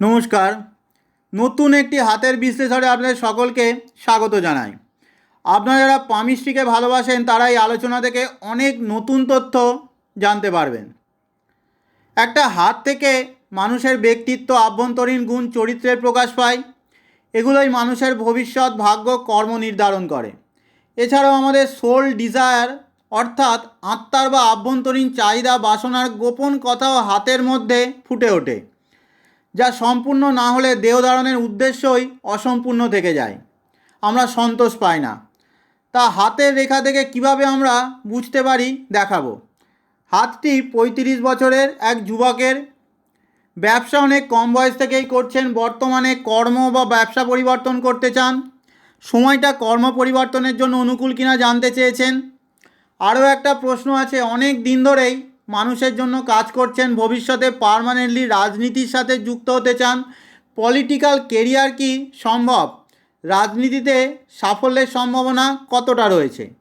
নমস্কার। নতুন একটি হাতের বিশ্লেষণে আপনাদের সকলকে স্বাগত জানাই। আপনারা যারা পামিস্ট্রিকে ভালোবাসেন তারা এই আলোচনা থেকে অনেক নতুন তথ্য জানতে পারবেন। একটা হাত থেকে মানুষের ব্যক্তিত্ব আভ্যন্তরীণ গুণ চরিত্রের প্রকাশ পায়। এগুলোই মানুষের ভবিষ্যৎ ভাগ্য কর্ম নির্ধারণ করে। এছাড়াও আমাদের সোল ডিজায়ার অর্থাৎ আত্মার বা আভ্যন্তরীণ চাহিদা বাসনার গোপন কথাও হাতের মধ্যে ফুটে ওঠে। যা সম্পূর্ণ না হলে দেহধারণের উদ্দেশ্যই অসম্পূর্ণ থেকে যায়। আমরা সন্তোষ পাই না। তা হাতের রেখা থেকে কীভাবে আমরা বুঝতে পারি দেখাবো। হাতটি পঁয়ত্রিশ বছরের এক যুবকের। ব্যবসা অনেক কম বয়স থেকেই করছেন, বর্তমানে কর্ম বা ব্যবসা পরিবর্তন করতে চান। সময়টা কর্ম পরিবর্তনের জন্য অনুকূল কিনা জানতে চেয়েছেন। আরও একটা প্রশ্ন আছে, অনেক দিন ধরেই মানুষের জন্য কাজ করছেন, ভবিষ্যতে পার্মানেন্টলি রাজনীতির সাথে যুক্ত হতে চান। পলিটিক্যাল কেরিয়ার কি সম্ভব? রাজনীতিতে সাফল্যের সম্ভাবনা কতটা রয়েছে?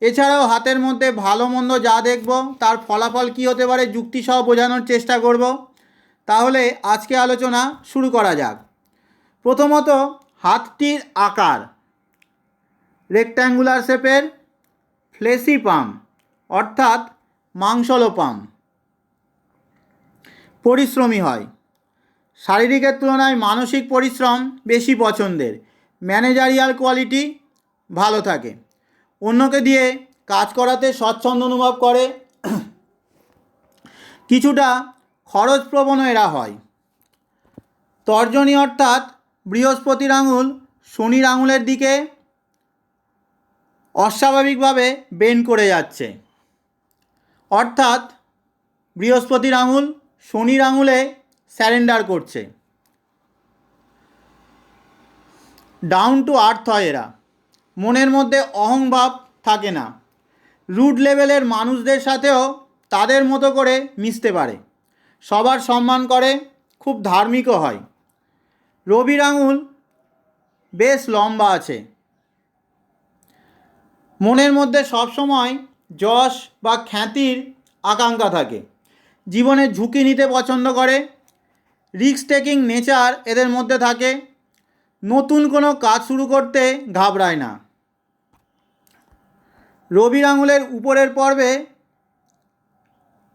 এছাড়াও হাতের মধ্যে ভালো মন্দ যা দেখব, তার ফলাফল কী হতে পারে যুক্তিসহ বোঝানোর চেষ্টা করব। তাহলে আজকে আলোচনা শুরু করা যাক। প্রথমত, হাতটির আকার। রেক্ট্যাঙ্গুলার শেপের ফ্লেসি পাম অর্থাৎ মাংসলো পাম পরিশ্রমী হয়। শারীরিকের তুলনায় মানসিক পরিশ্রম বেশি পছন্দের। ম্যানেজারিয়াল কোয়ালিটি ভালো থাকে। অন্যকে দিয়ে কাজ করাতে স্বচ্ছন্দ অনুভব করে। কিছুটা খরচপ্রবণ এরা হয়। তর্জনী অর্থাৎ বৃহস্পতির আঙুল শনির আঙুলের দিকে অস্বাভাবিকভাবে বেন করে যাচ্ছে। অর্থাৎ বৃহস্পতির আঙুল শনির আঙুলে স্যারেন্ডার করছে। ডাউন টু আর্থ হয় এরা। মনের মধ্যে অহংভাব থাকে না। রুট লেভেলের মানুষদের সাথেও তাদের মতো করে মিশতে পারে। সবার সম্মান করে, খুব ধার্মিকও হয়। রবির আঙুল বেশ লম্বা আছে। মনের মধ্যে সবসময় যশ বা খ্যাতির আকাঙ্ক্ষা থাকে। জীবনে ঝুঁকি নিতে পছন্দ করে। রিস্ক টেকিং নেচার এদের মধ্যে থাকে। নতুন কোনো কাজ শুরু করতে ঘাবড়ায় না। রবির আঙুলের উপরের পর্বে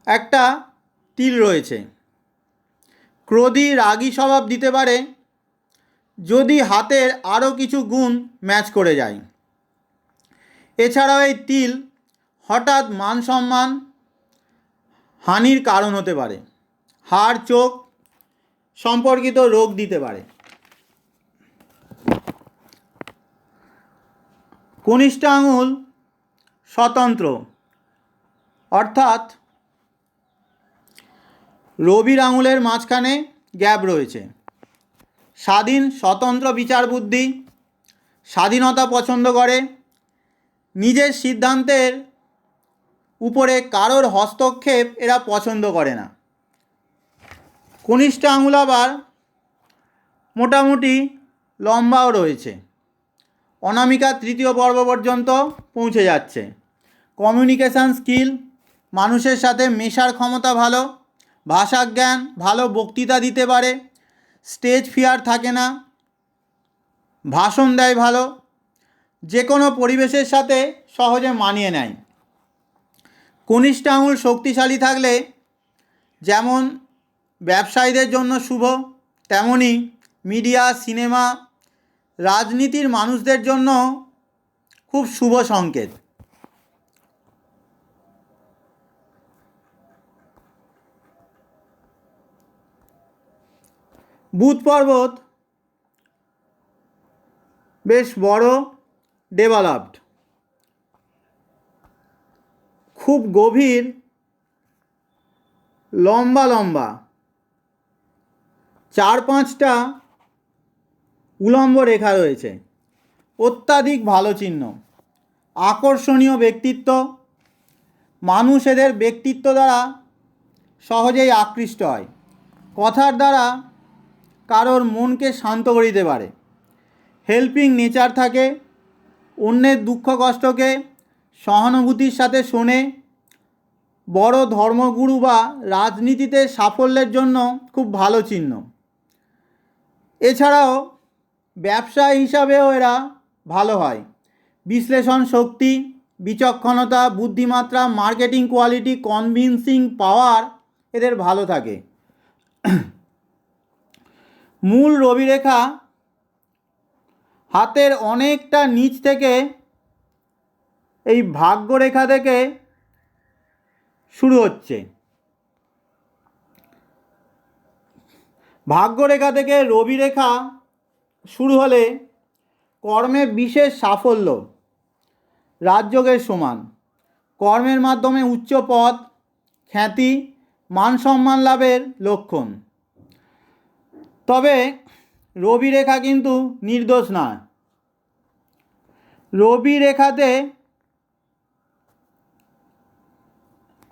একটা তিল রয়েছে। ক্রোধী রাগী স্বভাব দিতে পারে। যদি হাতের আরও কিছু গুণ ম্যাচ করে যায়। এছাড়াও এই তিল হঠাৎ মান সম্মান হানির কারণ হতে পারে। হাড়, চোখ সম্পর্কিত রোগ দিতে পারে। কনিষ্ঠ আঙুল স্বতন্ত্র, অর্থাৎ রবির আঙুলের মাঝখানে গ্যাপ রয়েছে। স্বাধীন স্বতন্ত্র বিচার বুদ্ধি, স্বাধীনতা পছন্দ করে, নিজের সিদ্ধান্তের উপরে কারোর হস্তক্ষেপ এরা পছন্দ করে না। কনিষ্ঠ আঙুল আবার মোটামুটি লম্বাও রয়েছে। অনামিকা তৃতীয় পর্ব পর্যন্ত পৌঁছে যাচ্ছে। কমিউনিকেশান স্কিল, মানুষের সাথে মেশার ক্ষমতা ভালো, ভাষাজ্ঞান, ভালো বক্তৃতা দিতে পারে, স্টেজ ফিয়ার থাকে না, ভাষণ দেয় ভালো যে কোনো পরিবেশের সাথে সহজে মানিয়ে নেয়। কনিষ্ঠ আঙুল শক্তিশালী থাকলে যেমন ব্যবসায়ীদের জন্য শুভ তেমনই মিডিয়া, সিনেমা, রাজনীতির মানুষদের জন্য খুব শুভ সংকেত। বুধ পর্বত বেশ বড়, ডেভেলপড। খুব গভীর, লম্বা লম্বা। চার পাঁচটা উলম্ব রেখা রয়েছে। অত্যাধিক ভালো চিহ্ন। আকর্ষণীয় ব্যক্তিত্ব। মানুষ এদের ব্যক্তিত্ব দ্বারা সহজেই আকৃষ্ট হয়। কথার দ্বারা কারোর মনকে শান্ত করে দিতে পারে। হেল্পিং নেচার থাকে। অন্যের দুঃখ কষ্টকে সহানুভূতির সাথে শোনে। বড় ধর্মগুরু বা রাজনীতিতে সাফল্যের জন্য খুব ভালো চিহ্ন। এছাড়াও ব্যবসায় হিসাবেও এরা ভালো হয়। বিশ্লেষণ শক্তি, বিচক্ষণতা, বুদ্ধিমাত্রা, মার্কেটিং কোয়ালিটি, কনভিনসিং পাওয়ার এদের ভালো থাকে। মূল রবিরেখা হাতের অনেকটা নিচ থেকে এই ভাগ্যরেখা থেকে শুরু হচ্ছে। ভাগ্যরেখা থেকে রবি রেখা শুরু হলে কর্মে বিশেষ সাফল্য রাজযোগের সমান। কর্মের মাধ্যমে উচ্চ পদ, খ্যাতি, মান সম্মান লাভের লক্ষণ। তবে রবি রেখা কিন্তু নির্দোষ নয়। রবি রেখাতে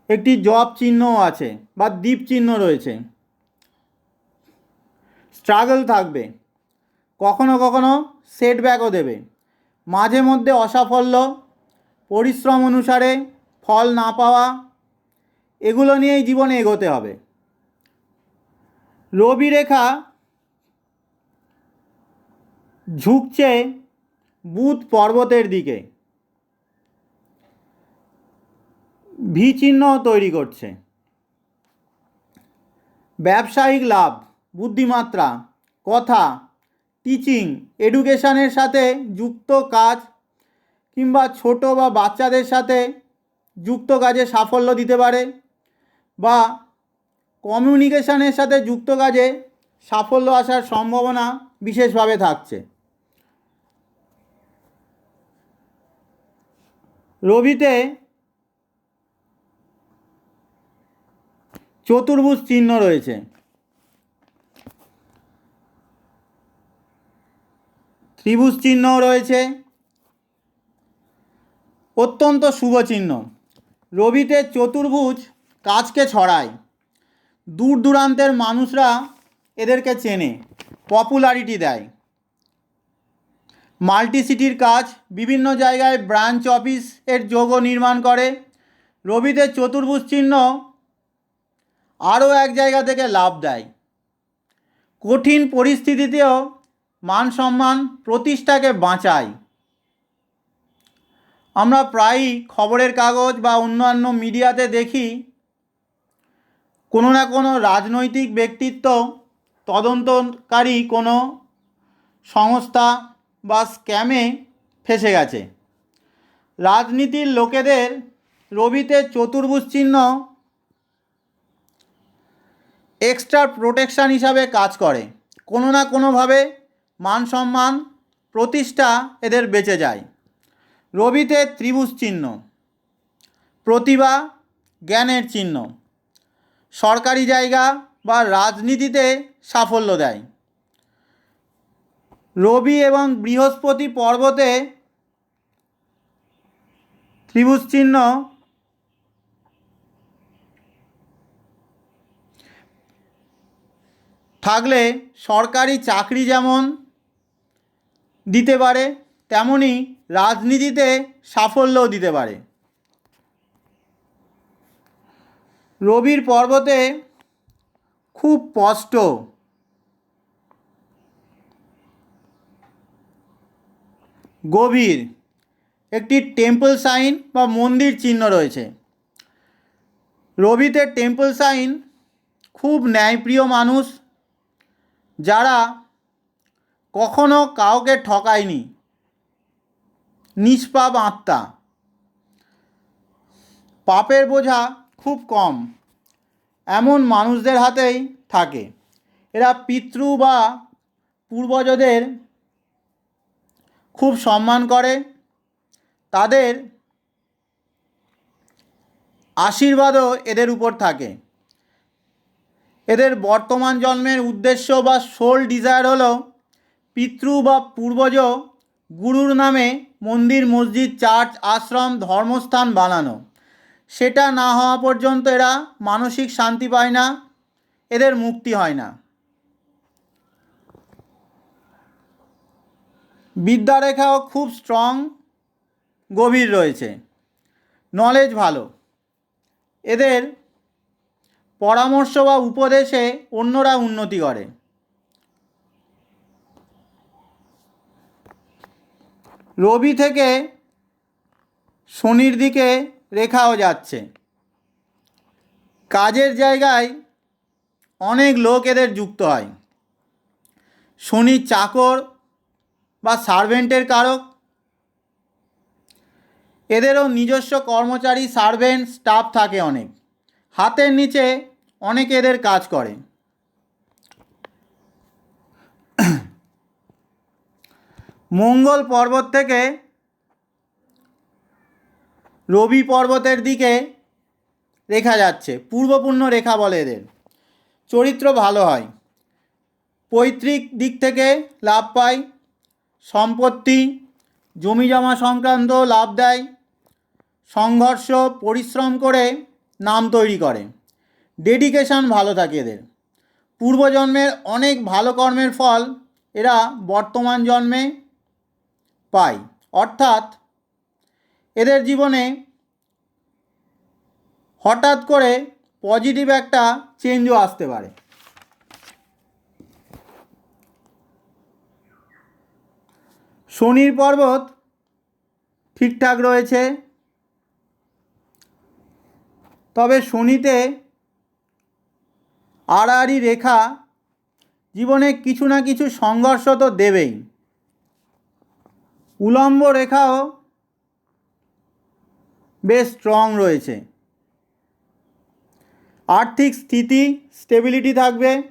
একটি জব চিহ্নও আছে বা দ্বীপ চিহ্ন রয়েছে। স্ট্রাগল থাকবে। কখনো কখনো সেটব্যাকও দেবে। মাঝে মধ্যে অসাফল্য, পরিশ্রম অনুসারে ফল না পাওয়া, এগুলো নিয়েই জীবনে এগোতে হবে। রবি রেখা ঝুঁকছে বুধ পর্বতের দিকে। ভি তৈরি করছে। ব্যবসায়িক লাভ, বুদ্ধিমাত্রা, কথা টিচিং এডুকেশনের সাথে যুক্ত কাজ কিংবা ছোট বা বাচ্চাদের সাথে যুক্ত কাজে সাফল্য দিতে পারে বা কমিউনিকেশনের সাথে যুক্ত কাজে সাফল্য আসার সম্ভাবনা বিশেষভাবে থাকছে। রবিতে চতুর্ভুজ চিহ্ন রয়েছে। ত্রিভুজ চিহ্নও রয়েছে। অত্যন্ত শুভ চিহ্ন। রবিতে চতুর্ভুজ কাজকে ছড়ায়। দূর দূরান্তের মানুষরা এদেরকে চেনে পপুলারিটি দেয়। মাল্টি সিটির কাজ বিভিন্ন জায়গায় ব্রাঞ্চ অফিস এর যোগও নির্মাণ করে। রবিদের চতুর্ভুজ চিহ্ন আরও এক জায়গা থেকে লাভ দেয়। কঠিন পরিস্থিতিতেও মান সম্মান প্রতিষ্ঠাকে বাঁচায়। আমরা প্রায়ই খবরের কাগজ বা অন্যান্য মিডিয়াতে দেখি, কোনো না কোনো রাজনৈতিক ব্যক্তিত্ব, তদন্তকারী কোনো সংস্থা বা স্ক্যামে ফেসে গেছে। রাজনীতির লোকেদের রবিতে চতুর্ভুজ চিহ্ন এক্সট্রা প্রোটেকশান হিসাবে কাজ করে। কোনো না কোনোভাবে মান সম্মান, প্রতিষ্ঠা এদের বেঁচে যায়। রবিতে ত্রিভুজ চিহ্ন। প্রতিভা জ্ঞানের চিহ্ন। সরকারি জায়গা বা রাজনীতিতে সাফল্য দেয়। রবি এবং বৃহস্পতি পর্বতে ত্রিভুজ চিহ্ন থাকলে সরকারি চাকরি যেমন দিতে পারে তেমনই রাজনীতিতে সাফল্যও দিতে পারে। রবির পর্বতে খুব স্পষ্ট। গভীর একটি টেম্পল সাইন বা মন্দির চিহ্ন রয়েছে। রবিতে টেম্পল সাইন খুব ন্যায়প্রিয় মানুষ যারা কখনো কাউকে ঠকায়নি, নিষ্পাপ আত্মা। পাপের বোঝা খুব কম, এমন মানুষদের হাতেই থাকে। এরা পিতৃ বা পূর্বজদের খুব সম্মান করে, তাদের আশীর্বাদও এদের উপর থাকে। এদের বর্তমান জন্মের উদ্দেশ্য বা সোল ডিজায়ার হলো পিতৃ বা পূর্বজ গুরুর নামে মন্দির, মসজিদ চার্চ আশ্রম, ধর্মস্থান বানানো। সেটা না হওয়া পর্যন্ত এরা মানসিক শান্তি পায় না, এদের মুক্তি হয় না। বিদ্যারেখাও খুব স্ট্রং গভীর রয়েছে। নলেজ ভালো। এদের পরামর্শ বা উপদেশে অন্যরা উন্নতি করে। রবি থেকে শনির দিকে রেখাও যাচ্ছে। কাজের জায়গায় অনেক লোক এদের যুক্ত হয়। শনি চাকর বা সার্ভেন্টের কারক। এদেরও নিজস্ব কর্মচারী, সার্ভেন্ট, স্টাফ থাকে অনেক। হাতের নিচে অনেক এদের কাজ করে। মঙ্গল পর্বত থেকে রবি পর্বতের দিকে রেখা যাচ্ছে। পূর্বপূর্ণ রেখা বলে এদের। চরিত্র ভালো হয়। পৈতৃক দিক থেকে লাভ পায় সম্পত্তি, জমি জমা সংক্রান্ত লাভ দেয়। সংঘর্ষ, পরিশ্রম করে নাম তৈরি করে। ডেডিকেশন ভালো থাকে এদের। পূর্বজন্মের অনেক ভালো কর্মের ফল এরা বর্তমান জন্মে পায়। অর্থাৎ এদের জীবনে হঠাৎ করে পজিটিভ একটা চেঞ্জও আসতে পারে। শনির পর্বত ঠিকঠাক রয়েছে। তবে শনিতে আড়াআড়ি রেখা জীবনে কিছু না কিছু সংঘর্ষ তো দেবেই। উলম্ব রেখাও বেশ স্ট্রং রয়েছে। আর্থিক স্থিতি স্টেবিলিটি থাকবে।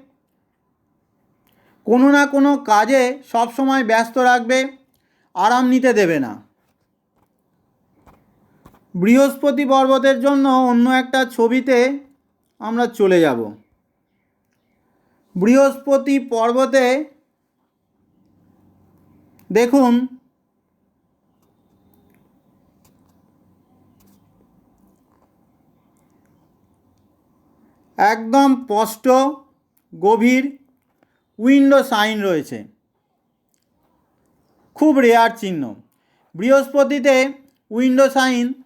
কোনো না কোনো কাজে সবসময় ব্যস্ত রাখবে, আরাম নিতে দেবে না। বৃহস্পতি পর্বতের জন্য অন্য একটা ছবিতে আমরা চলে যাব। বৃহস্পতি পর্বতে দেখুন, একদম স্পষ্ট, গভীর উইন্ডো সাইন রয়েছে। খুব রেয়ার চিহ্ন। বৃহস্পতিতে উইন্ডো সাইন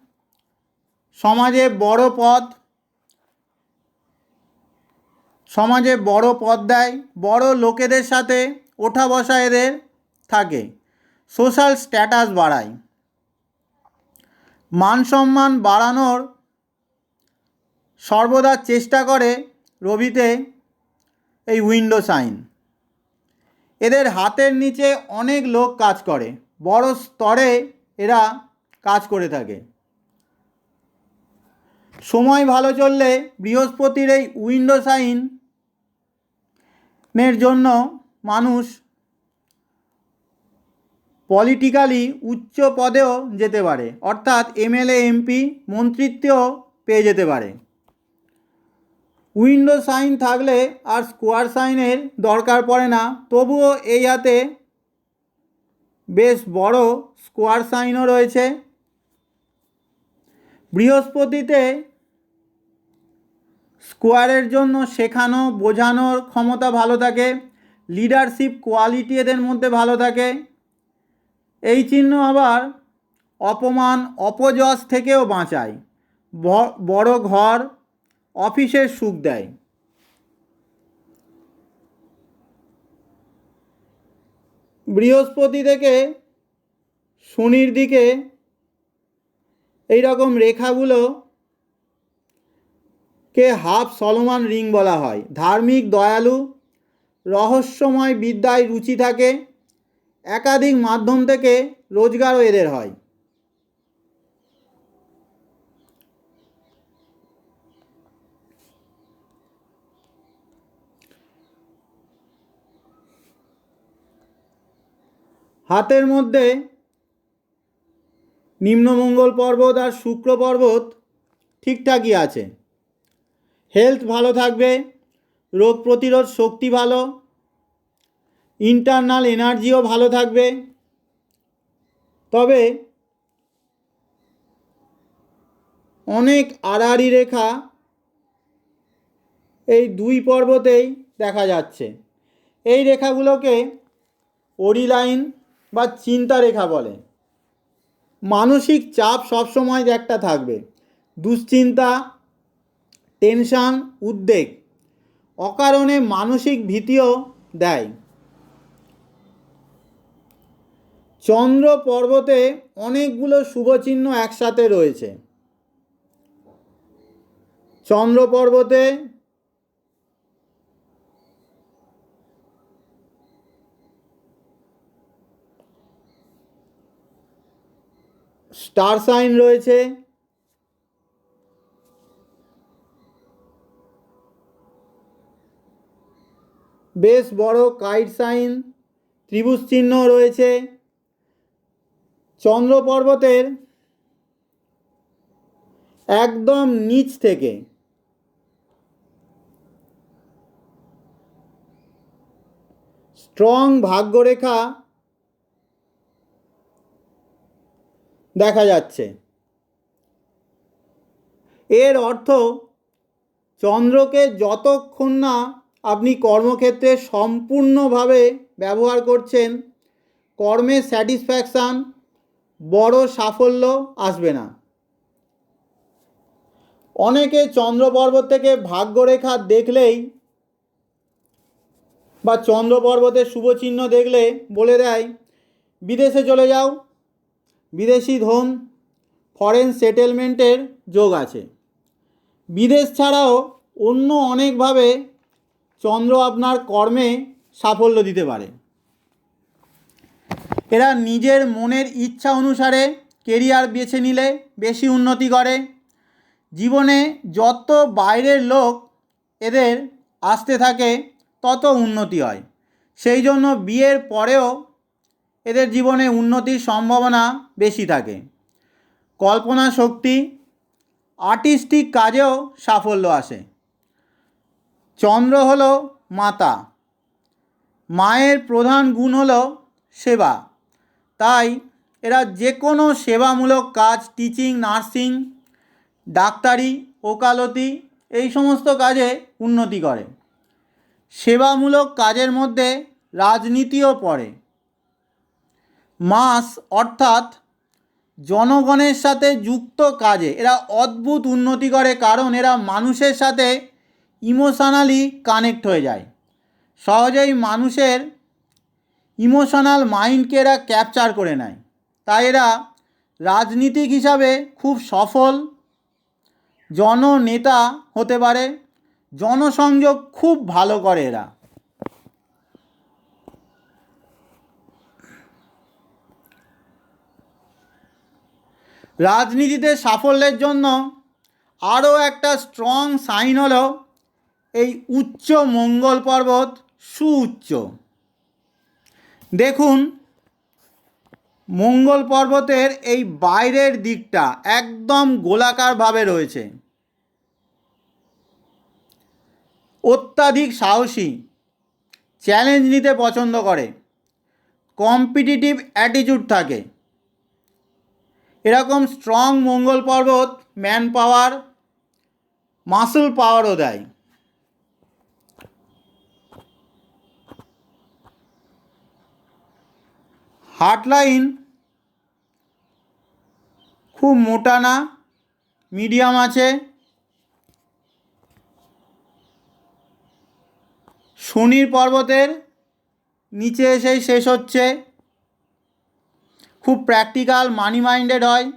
সমাজে বড় পদ, সমাজে বড় পদ দেয়, বড় লোকেদের সাথে ওঠা বসা এদের থাকে। সোশ্যাল স্ট্যাটাস বাড়ায়। মান সম্মান বাড়ানোর সর্বদা চেষ্টা করে রবিতে এই উইন্ডো সাইন। এদের হাতের নিচে অনেক লোক কাজ করে, বড় স্তরে এরা কাজ করে থাকে। সময় ভালো চললে বৃহস্পতির এই উইন্ডো সাইনের জন্য মানুষ পলিটিক্যালি উচ্চ পদেও যেতে পারে। অর্থাৎ এমএলএ, এমপি মন্ত্রিত্বেও পেয়ে যেতে পারে। উইন্ডো সাইন থাকলে আর স্কোয়ার সাইনের দরকার পড়ে না। তবুও এই হাতে বেশ বড় স্কোয়ার সাইনও রয়েছে। বৃহস্পতিতে স্কোয়ারের জন্য শেখানো, বোঝানোর ক্ষমতা ভালো থাকে। লিডারশিপ কোয়ালিটি এদের মধ্যে ভালো থাকে। এই চিহ্ন আবার অপমান, অপযশ থেকেও বাঁচায়। বড় ঘর, অফিসের সুখ দেয়। বৃহস্পতি থেকে শনির দিকে এই রকম রেখাগুলো কে হাফ সলমান রিং বলা হয়। ধার্মিক দয়ালু, রহস্যময় বিদ্যায় রুচি থাকে, একাধিক মাধ্যম থেকে রোজগারও এদের হয়। হাতের মধ্যে নিম্নমঙ্গল পর্বত আর শুক্র পর্বত ঠিকঠাকই আছে। হেলথ ভালো থাকবে, রোগ প্রতিরোধ শক্তি ভালো ইন্টারনাল এনার্জিও ভালো থাকবে। তবে অনেক আড়াআড়ি রেখা এই দুই পর্বতেই দেখা যাচ্ছে। এই রেখাগুলোকে ওরি লাইন বা চিন্তা রেখা বলে। মানসিক চাপ সবসময় একটা থাকবে। দুশ্চিন্তা টেনশান, উদ্বেগ, অকারণে মানসিক ভীতিও দেয়। চন্দ্র পর্বতে অনেকগুলো শুভচিহ্ন একসাথে রয়েছে। চন্দ্র পর্বতে স্টার সাইন রয়েছে। বেশ বড় কাইট সাইন ত্রিভুজ চিহ্ন রয়েছে। চন্দ্র পর্বতের একদম নিচ থেকে স্ট্রং ভাগ্যরেখা দেখা যাচ্ছে। এর অর্থ চন্দ্রকে যতক্ষণ না আপনি কর্মক্ষেত্রে সম্পূর্ণভাবে ব্যবহার করছেন, কর্মে স্যাটিসফ্যাকশান, বড় সাফল্য আসবে না। অনেকে চন্দ্র পর্বত থেকে ভাগ্যরেখা দেখলেই বা চন্দ্র পর্বতের শুভচিহ্ন দেখলে বলে দেয়, বিদেশে চলে যাও, বিদেশি ধন ফরেন সেটেলমেন্টের যোগ আছে। বিদেশ ছাড়াও অন্য অনেকভাবে চন্দ্র আপনার কর্মে সাফল্য দিতে পারে। এরা নিজের মনের ইচ্ছা অনুসারে কেরিয়ার বেছে নিলে বেশি উন্নতি করে। জীবনে যত বাইরের লোক এদের আসতে থাকে, তত উন্নতি হয়। সেই জন্য বিয়ের পরেও এদের জীবনে উন্নতির সম্ভাবনা বেশি থাকে। কল্পনা শক্তি, আর্টিস্টিক কাজেও সাফল্য আসে। চন্দ্র হলো মাতা। মায়ের প্রধান গুণ হলো সেবা। তাই এরা যে কোনো সেবামূলক কাজ টিচিং নার্সিং ডাক্তারি, ওকালতি, এই সমস্ত কাজে উন্নতি করে। সেবামূলক কাজের মধ্যে রাজনীতিও পড়ে। মাস অর্থাৎ জনগণের সাথে যুক্ত কাজে। এরা অদ্ভুত উন্নতি করে, কারণ এরা মানুষের সাথে ইমোশনালি কানেক্ট হয়ে যায়। সহজেই মানুষের ইমোশনাল মাইন্ডকে এরা ক্যাপচার করে নেয়। তাই এরা রাজনীতিক হিসাবে খুব সফল জননেতা হতে পারে, জনসংযোগ খুব ভালো করে এরা। রাজনীতিতে সাফল্যের জন্য আরও একটা স্ট্রং সাইন হলো এই উচ্চ মঙ্গল পর্বত সুউচ্চ। দেখুন, মঙ্গল পর্বতের এই বাইরের দিকটা একদম গোলাকারভাবে রয়েছে। অত্যাধিক সাহসী, চ্যালেঞ্জ নিতে পছন্দ করে, কম্পিটিটিভ অ্যাটিটিউড থাকে। এরকম স্ট্রং মঙ্গল পর্বত ম্যান পাওয়ার মাসল পাওয়ারও দেয়। হার্ট লাইন খুব মোটা না, মিডিয়াম আছে। শনির পর্বতের নিচে এসেই শেষ হচ্ছে। খুব প্র্যাকটিক্যাল মানি মাইন্ডেড হয়।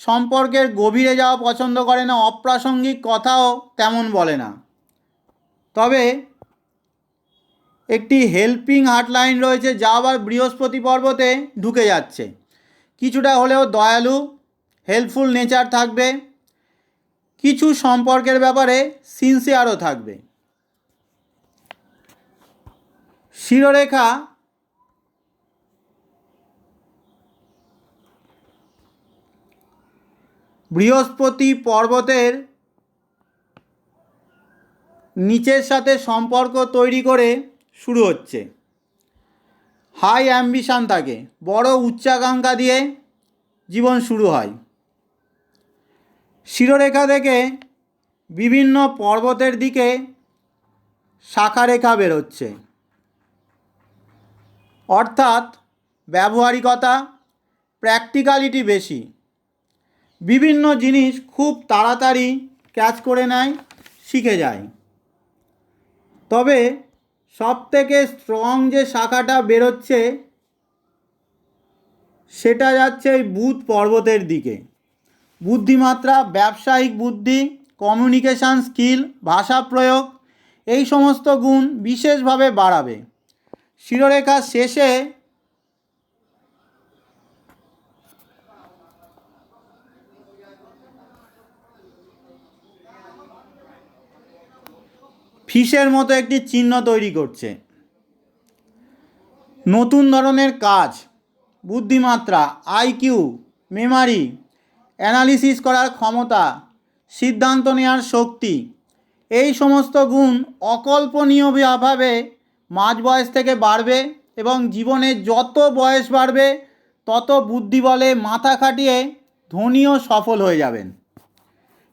সম্পর্কের গভীরে যাওয়া পছন্দ করে না, অপ্রাসঙ্গিক কথাও তেমন বলে না। তবে একটি হেল্পিং হার্টলাইন রয়েছে, যা আবার বৃহস্পতি পর্বতে ঢুকে যাচ্ছে। কিছুটা হলেও দয়ালু, হেল্পফুল নেচার থাকবে। কিছু সম্পর্কের ব্যাপারে সিনসিয়ারও থাকবে। শিরোরেখা বৃহস্পতি পর্বতের নিচের সাথে সম্পর্ক তৈরি করে শুরু হচ্ছে। হাই অ্যাম্বিশান থাকে বড় উচ্চাকাঙ্ক্ষা দিয়ে জীবন শুরু হয়। শিরোরেখা থেকে বিভিন্ন পর্বতের দিকে শাখারেখা বেরোচ্ছে। অর্থাৎ ব্যবহারিকতা, প্র্যাকটিক্যালিটি বেশি। বিভিন্ন জিনিস খুব তাড়াতাড়ি ক্যাচ করে নেয়, শিখে যায়। তবে সব থেকে স্ট্রং যে শাখাটা বেরোচ্ছে, সেটা যাচ্ছে এই বুধ পর্বতের দিকে। বুদ্ধিমাত্রা, ব্যবসায়িক বুদ্ধি কমিউনিকেশান স্কিল ভাষা প্রয়োগ, এই সমস্ত গুণ বিশেষভাবে বাড়াবে। শিরোরেখার শেষে ফিসের মতো একটি চিহ্ন তৈরি করছে। নতুন ধরনের কাজ, বুদ্ধিমাত্রা আইকিউ মেমারি, অ্যানালিসিস করার ক্ষমতা, সিদ্ধান্ত নেওয়ার শক্তি, এই সমস্ত গুণ অকল্পনীয়ভাবে মাঝ বয়স থেকে বাড়বে এবং জীবনে যত বয়স বাড়বে, তত বুদ্ধি বলে মাথা খাটিয়ে ধনী ও সফল হয়ে যাবেন।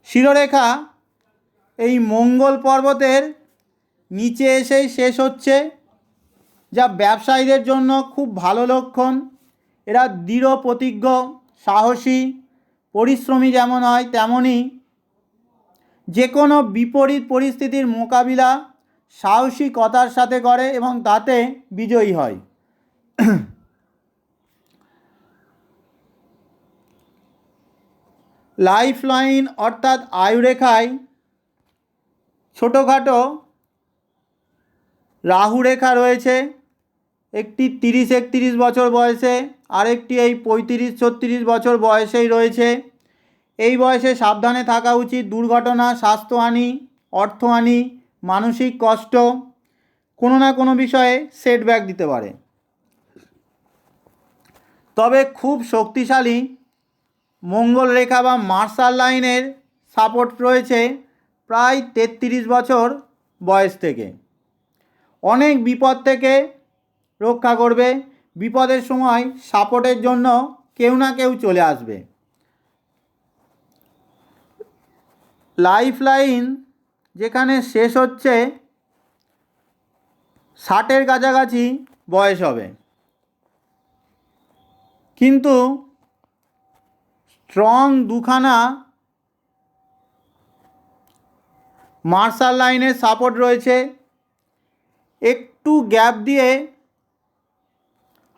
শিরোরেখা এই মঙ্গল পর্বতের নিচে এসেই শেষ হচ্ছে। যা ব্যবসায়ীদের জন্য খুব ভালো লক্ষণ। এরা দৃঢ়, প্রতিজ্ঞ, সাহসী, পরিশ্রমী যেমন হয় তেমনই যে কোনো বিপরীত পরিস্থিতির মোকাবিলা সাহসিকতার সাথে করে এবং তাতে বিজয়ী হয়। লাইফ লাইন অর্থাৎ আয়ুরেখায় ছোটোখাটো রাহু রেখা রয়েছে, একটি তিরিশ একত্রিশ বছর বয়সে, আরেকটি এই পঁয়ত্রিশ ছত্রিশ বছর বয়সেই রয়েছে। এই বয়সে সাবধানে থাকা উচিত, দুর্ঘটনা স্বাস্থ্যহানি অর্থহানি মানসিক কষ্ট, কোনো না কোনো বিষয়ে সেটব্যাক দিতে পারে। তবে খুব শক্তিশালী মঙ্গল রেখা বা মার্শাল লাইনের সাপোর্ট রয়েছে প্রায় তেত্রিশ বছর বয়স থেকে। অনেক বিপদ থেকে রক্ষা করবে। বিপদের সময় সাপোর্টের জন্য কেউ না কেউ চলে আসবে। লাইফ লাইন যেখানে শেষ হচ্ছে, ষাটের কাছাকাছি বয়স হবে। কিন্তু স্ট্রং দুখানা মার্শাল লাইনের সাপোর্ট রয়েছে। একটু গ্যাপ দিয়ে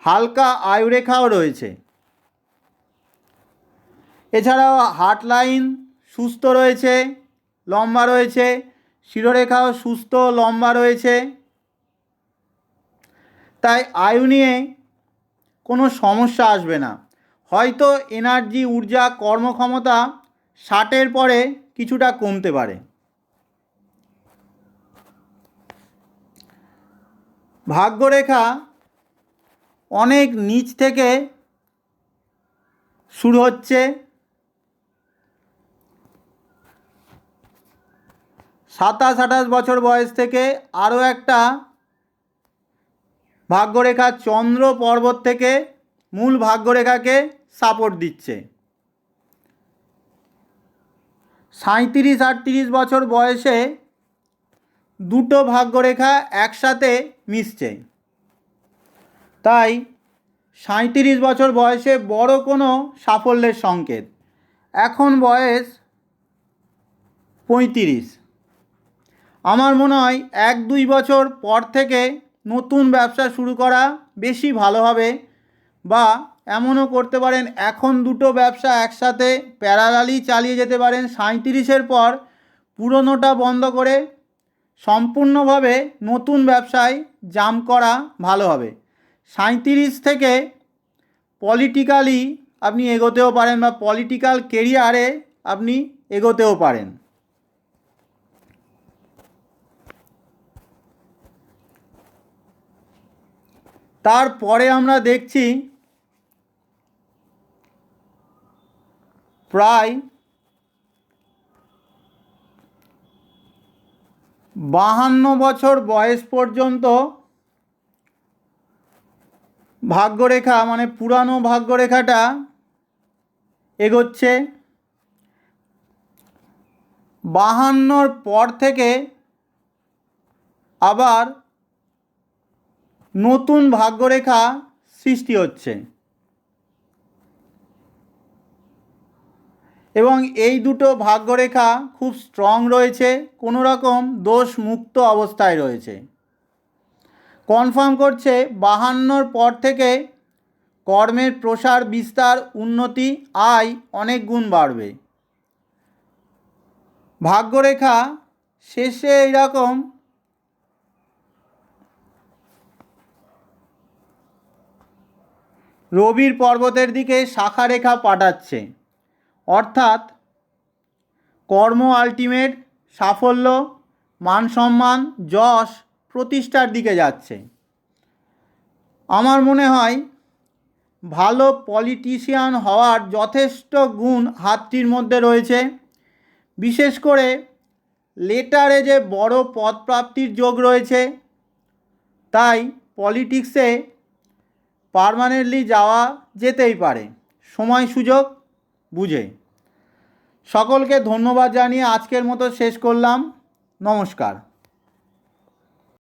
হালকা আয়ুরেখাও রয়েছে। এছাড়াও হার্ট লাইন সুস্থ রয়েছে, লম্বা রয়েছে, শিরোরেখাও সুস্থ, লম্বা রয়েছে। তাই আয়ু নিয়ে কোনো সমস্যা আসবে না। হয়তো এনার্জি, ঊর্জা, কর্মক্ষমতা ষাটের পরে কিছুটা কমতে পারে। ভাগ্যরেখা অনেক নিচ থেকে শুরু হচ্ছে সাতাশ, আঠাশ বছর বয়স থেকে আরও একটা ভাগ্যরেখা চন্দ্র পর্বত থেকে মূল ভাগ্যরেখাকে সাপোর্ট দিচ্ছে। সাঁত্রিশ আটত্রিশ বছর বয়সে দুটো ভাগ্যরেখা একসাথে মিশছে। তাই সাঁত্রিশ বছর বয়সে বড় কোনো সাফল্যের সংকেত। এখন বয়স পঁয়ত্রিশ। আমার মনে হয় এক দুই বছর পর থেকে নতুন ব্যবসা শুরু করা বেশি ভালো হবে বা এমনও করতে পারেন এখন দুটো ব্যবসা একসাথে প্যারালালি চালিয়ে যেতে পারেন। সাঁত্রিশের পর পুরনোটা বন্ধ করে সম্পূর্ণভাবে নতুন ব্যবসায় জাম করা ভালো হবে। সাঁত্রিশ থেকে পলিটিক্যালি আপনি এগোতেও পারেন বা পলিটিক্যাল কেরিয়ারে আপনি এগোতেও পারেন। তারপরে আমরা দেখছি প্রায় বাহান্ন বছর বয়স পর্যন্ত ভাগ্যরেখা মানে পুরানো ভাগ্যরেখাটা এগোচ্ছে। বাহান্নর পর থেকে আবার নতুন ভাগ্যরেখা সৃষ্টি হচ্ছে। এবং এই দুটো ভাগ্যরেখা খুব স্ট্রং রয়েছে, কোনো রকম দোষ মুক্ত অবস্থায় রয়েছে। কনফার্ম করছে বাহান্নর পর থেকে কর্মের প্রসার বিস্তার উন্নতি আয় অনেক গুণ বাড়বে। ভাগ্যরেখা শেষে এইরকম রবির পর্বতের দিকে শাখা রেখা পাঠাচ্ছে। অর্থাৎ কর্ম আলটিমেট সাফল্য, মান সম্মান, যশ প্রতিষ্ঠার দিকে যাচ্ছে। আমার মনে হয় ভালো পলিটিশিয়ান হওয়ার যথেষ্ট গুণ হাতটির মধ্যে রয়েছে। বিশেষ করে লেটারে যে বড় পদপ্রাপ্তির যোগ রয়েছে, তাই পলিটিক্সে পারমানেন্টলি যাওয়া যেতেই পারে। সময় সুযোগ বুঝে। সকলকে ধন্যবাদ জানিয়ে আজকের মতো শেষ করলাম। নমস্কার।